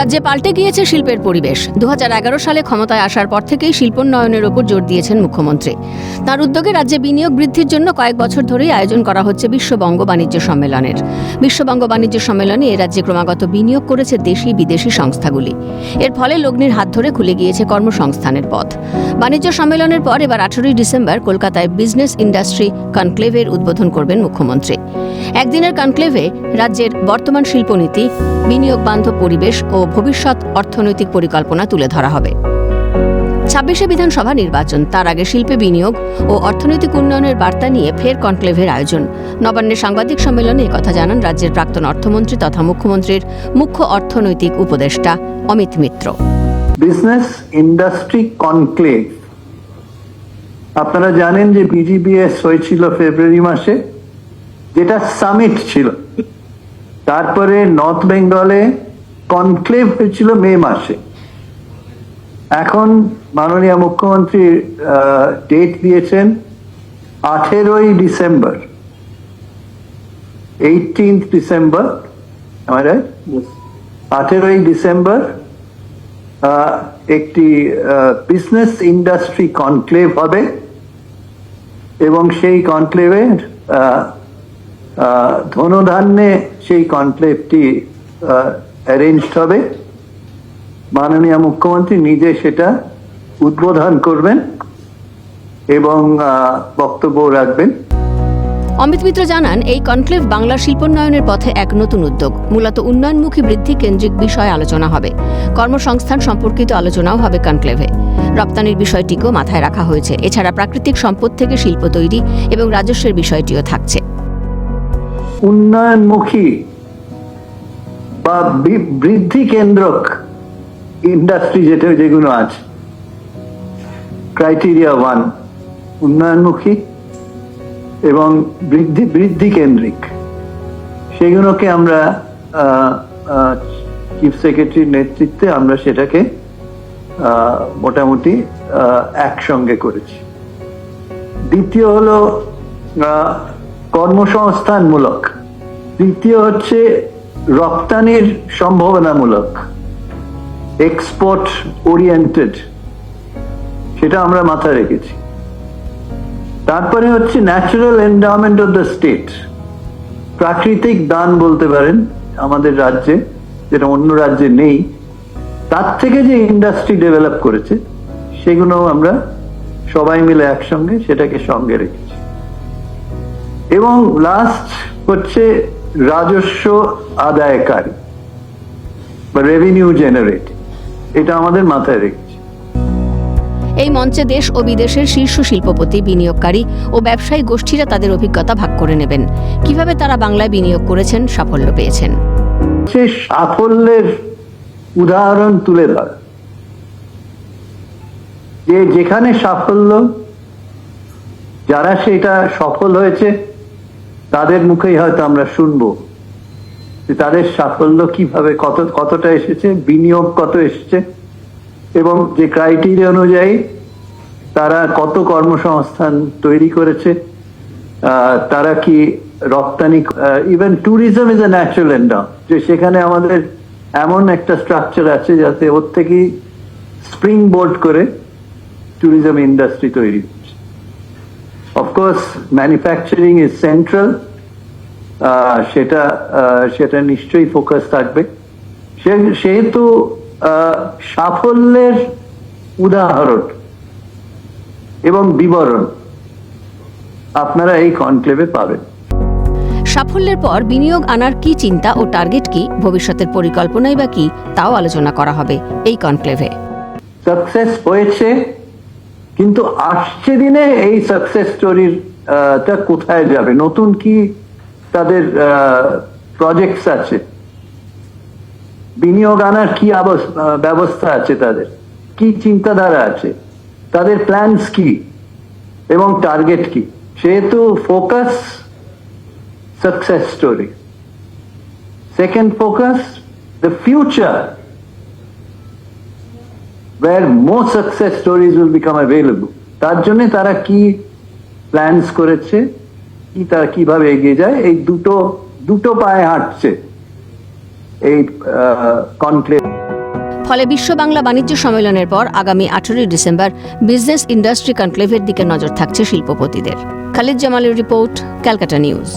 রাজ্যে পাল্টে গিয়েছে শিল্পের পরিবেশ। দু হাজার এগারো সালে ক্ষমতায় আসার পর থেকেই শিল্পোন্নয়নের ওপর জোর দিয়েছেন মুখ্যমন্ত্রী। তার উদ্যোগে রাজ্যে বিনিয়োগ বৃদ্ধির জন্য কয়েক বছর ধরেই আয়োজন করা হচ্ছে বিশ্ববঙ্গ বাণিজ্য সম্মেলনের। বিশ্ববঙ্গ বাণিজ্য সম্মেলনে এ রাজ্যে ক্রমাগত বিনিয়োগ করেছে দেশি বিদেশি সংস্থাগুলি। এর ফলে লগ্নির হাত ধরে খুলে গিয়েছে কর্মসংস্থানের পথ। বাণিজ্য সম্মেলনের পর এবার আঠেরোই ডিসেম্বর কলকাতায় বিজনেস ইন্ডাস্ট্রি কনক্লেভের উদ্বোধন করবেন মুখ্যমন্ত্রী। একদিনের কনক্লেভে রাজ্যের বর্তমান শিল্পনীতি, বিনিয়োগ বান্ধব পরিবেশ ও ভবিষ্যৎ অর্থনৈতিক পরিকল্পনা তুলে ধরা হবে। ছাব্বিশে বিধানসভা নির্বাচন, তার আগে শিল্পে বিনিয়োগ ও অর্থনৈতিক উন্নয়নের বার্তা নিয়ে ফের কনক্লেভের আয়োজন। নবান্নের সাংবাদিক সম্মেলনে কথা জানান রাজ্যের প্রাক্তন অর্থমন্ত্রী তথা মুখ্যমন্ত্রীর মুখ্য অর্থনৈতিক উপদেষ্টা Amit Mitra. Business industry conclave. আপনারা জানেন যে বিজিবিএস হয়েছিল ফেব্রুয়ারি মাসে। যেটা সামিট ছিল। তারপরে নর্থ বেঙ্গলে কনক্লেভ হয়েছিল মে মাসে। এখন মাননীয় মুখ্যমন্ত্রী ডেট দিয়েছেন আঠেরোই ডিসেম্বর। এইটিন্থ ডিসেম্বর আঠেরোই ডিসেম্বর আহ, একটি বিজনেস ইন্ডাস্ট্রি কনক্লেভ হবে এবং সেই কনক্লেভে ধনধান্যে সেই কনক্লেভটি অ্যারেঞ্জড হবে। মাননীয় মুখ্যমন্ত্রী নিজে সেটা উদ্বোধন করবেন এবং বক্তব্য রাখবেন। অমিত মিত্র জানান, এই কনক্লেভ বাংলার শিল্পোন্নয়নের পথে এক নতুন উদ্যোগ। মূলত উন্নয়নমুখী বৃদ্ধি কেন্দ্রিক বিষয়ে আলোচনা হবে। কর্মসংস্থান সম্পর্কিত আলোচনাও হবে কনক্লেভে। রপ্তানির বিষয়টিকেও মাথায় রাখা হয়েছে। এছাড়া প্রাকৃতিক সম্পদ থেকে শিল্প তৈরি এবং রাজস্বের বিষয়টিও থাকছে। উন্নয়নমুখী বা বৃদ্ধি কেন্দ্রক ইন্ডাস্ট্রি যেটা, যেগুলো আছে। ক্রাইটেরিয়া ওয়ান উন্নয়নমুখী এবং বৃদ্ধি বৃদ্ধি কেন্দ্রিক। সেগুলোকে আমরা চিফ সেক্রেটারির নেতৃত্বে আমরা সেটাকে মোটামুটি একসঙ্গে করেছি। দ্বিতীয় হলো কর্মসংস্থানমূলক। তৃতীয় হচ্ছে রপ্তানির সম্ভাবনামূলক এক্সপোর্ট ওরিয়েন্টেড সেটা আমরা মাথায় রেখেছি। তারপরে হচ্ছে natural endowment of the state প্রাকৃতিক দান বলতে পারেন আমাদের রাজ্যে, যেটা অন্য রাজ্যে নেই, তার থেকে যে ইন্ডাস্ট্রি ডেভেলপ করেছে, সেগুলো আমরা সবাই মিলে একসঙ্গে সেটাকে সঙ্গে রেখেছি। এবং লাস্ট হচ্ছে রাজস্ব আদায়কারী বা রেভিনিউ জেনারেট এটা আমাদের মাথায় রেখেছি। এই মঞ্চে দেশ ও বিদেশের শীর্ষ শিল্পপতি বিনিয়োগকারী ও ব্যবসায়ী গোষ্ঠীরা তাদের অভিজ্ঞতা ভাগ করে নেবেন। কীভাবে তারা বাংলায় বিনিয়োগ করেছেন সাফল্য পেয়েছেন? সাফল্যের উদাহরণ তুলে ধর। যে যেখানে সাফল্য যারা সেটা সফল হয়েছে তাদের মুখেই হয়তো আমরা শুনব যে তাদের সাফল্য কীভাবে কত, কতটা এসেছে, বিনিয়োগ কত এসেছে, এবং যে ক্রাইটেরিয়া অনুযায়ী তারা কত কর্মসংস্থান তৈরি করেছে তারা কি রপ্তানি even tourism is a natural endowment যে সেখানে আমাদের এমন একটা স্ট্রাকচার আছে যাতে ওর থেকেই স্প্রিং বোর্ড করে ট্যুরিজম ইন্ডাস্ট্রি তৈরি। হচ্ছে অফকোর্স ম্যানুফ্যাকচারিং ইজ সেন্ট্রাল সেটা আহ, সেটা নিশ্চয়ই ফোকাস থাকবে। সেহেতু আহ, সাফল্যের উদাহরণ এবং বিবরণ আপনারা এই কনক্লেভে পাবেন। সাফল্যের পর বিনিয়োগ আনার কি চিন্তা ও টার্গেট কি ভবিষ্যতের পরিকল্পনাই বা কি তাও আলোচনা করা হবে এই কনক্লেভে সাকসেস হয়েছে কিন্তু আসছে দিনে এই সাকসেস স্টোরির টা কোথায় যাবে? নতুন কি তাদের প্রজেক্টস আছে? বিনিয়োগ আনার কি ব্যবস্থা আছে তাদের? কি চিন্তাধারা আছে? তাদের প্ল্যানস কি? এবং টার্গেট কি? সেহেতু focus success story second focus the future where more success stories will become available. তার জন্য তারা কি প্ল্যানস করেছে? কি তারা কীভাবে এগিয়ে যায়? এই দুটো দুটো পায়ে হাঁটছে এই কনক্লেভ ফলে বিশ্ব বাংলা বাণিজ্য সম্মেলনের পর আগামী আঠেরোই ডিসেম্বর বিজনেস ইন্ডাস্ট্রি কনক্লেভের দিকে নজর থাকছে শিল্পপতিদের। খালিদ জামালের রিপোর্ট ক্যালকাটা নিউজ